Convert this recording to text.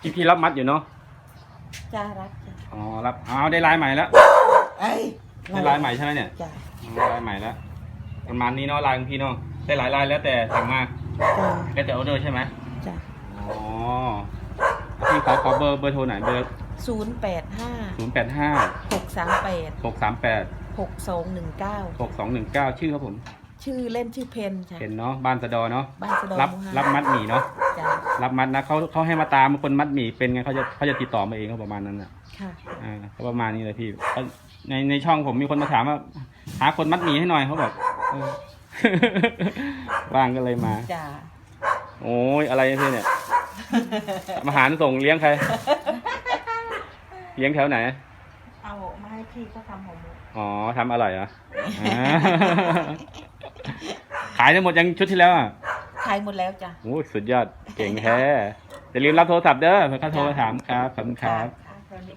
พี่พี่รับมัดอยู่เนาะจ้ารักจ้าอ๋อรับอ๋อได้ลายใหม่แล้วเอ้ยได้ลายใหม่ใช่ไหมเนี่ยจ้าอ๋อลายใหม่แล้วประมาณนี้เนาะลายของพี่เนาะได้หลายลายแล้วแต่สั่งมาจ้าแล้วแต่ออเดอร์ใช่ไหมจ้าอ๋อพี่ขอขอเบอร์เบอร์โทรหน่อยเบอร์ศูนย์แปดห้าศูนย์แปดห้าหกสามแปดหกสามแปดหกสองหนึ่งเก้าหกสองหนึ่งเก้าชื่อครับผมชื่อเล่นชื่อเพนจ้ะเป็นเนาะบ้านสะดอเนาะบ้านสะดอรับหมู่ห้ารับมัดหมี่เนาะ จ้ารับมัดนะเขาเขาให้มาตามคนมัดหมี่เป็นไงเขาจะเขาจะติดต่อมาเองเขาประมาณนั้นอะค่ะอ่าก็ประมาณนี้เลยพี่เขาในในช่องผมมีคนมาถามว่า หาคนมัดหมี่ให้หน่อยเขาบอกเออ ว่างก็เลยมา จ้าโอ้ยอะไรพี่เนี่ยมาหารส่งเลี้ยงใคร เลี้ยงแถวไหน เอามาให้พี่ก็ทำของหมูอ๋อทำอร่อยเหรออ่าขายได้หมดยังชุดที่แล้วอะขายหมดแล้วจ้ะโอ้ยสุดยอดเก่งแท้อย่าลืมรับโทรศัพท์เด้อเผื่อเขาโทรมาถามครับขอบคุณครับค่ะสวัสดี